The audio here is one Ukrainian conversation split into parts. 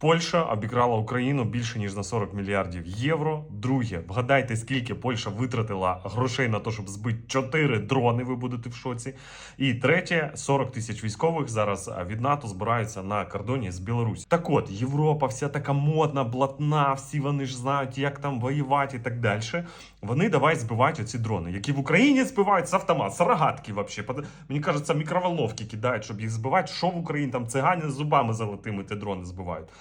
Польща обікрала Україну більше ніж на 40 мільярдів євро. Друге, вгадайте, скільки Польща витратила грошей на те, щоб збити 4 дрони. Ви будете в шоці. І третє, 40 тисяч військових зараз від НАТО збираються на кордоні з Білорусі. Так от, Європа, вся така модна, блатна, всі вони ж знають, як там воювати і так далі. Вони давай збивають оці дрони, які в Україні збивають з автомат, з рогатки вообще. Мені кажеться, мікроволновки кидають, щоб їх збивати. Що в Україні там цигані з зубами золотими ті дрони збивають.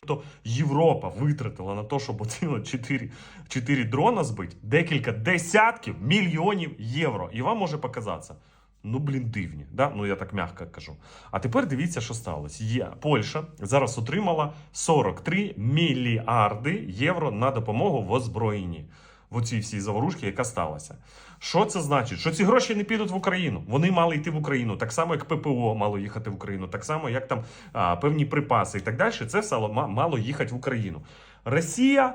Тобто Європа витратила на те, щоб оці 4, 4 дрона збити декілька десятків мільйонів євро. І вам може показатися. Ну, блін, дивні, да? ну я так м'яко кажу. А тепер дивіться, що сталося. Є Польща зараз отримала 43 мільярди євро на допомогу в озброєнні в оцій всій заворушці, яка сталася. Що це значить? Що ці гроші не підуть в Україну? Вони мали йти в Україну, так само як ППО мало їхати в Україну, так само як там а, певні припаси і так далі. Це все мало їхати в Україну. Росія.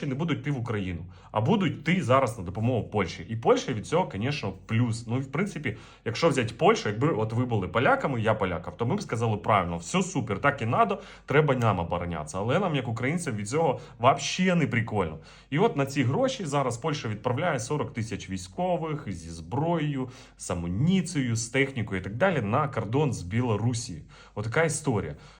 не будуть йти в Україну, а будуть йти зараз на допомогу Польщі. І Польща від цього, звісно, плюс. Ну і в принципі, якщо взяти Польщу, якби от ви були поляками, я полякав, то ми б сказали правильно, все супер, так і надо, треба нам оборонятися. Але нам, як українцям, від цього взагалі не прикольно. І от на ці гроші зараз Польща відправляє 40 тисяч військових зі зброєю, з амуніцією, з технікою і так далі на кордон з Білорусією. Отака історія.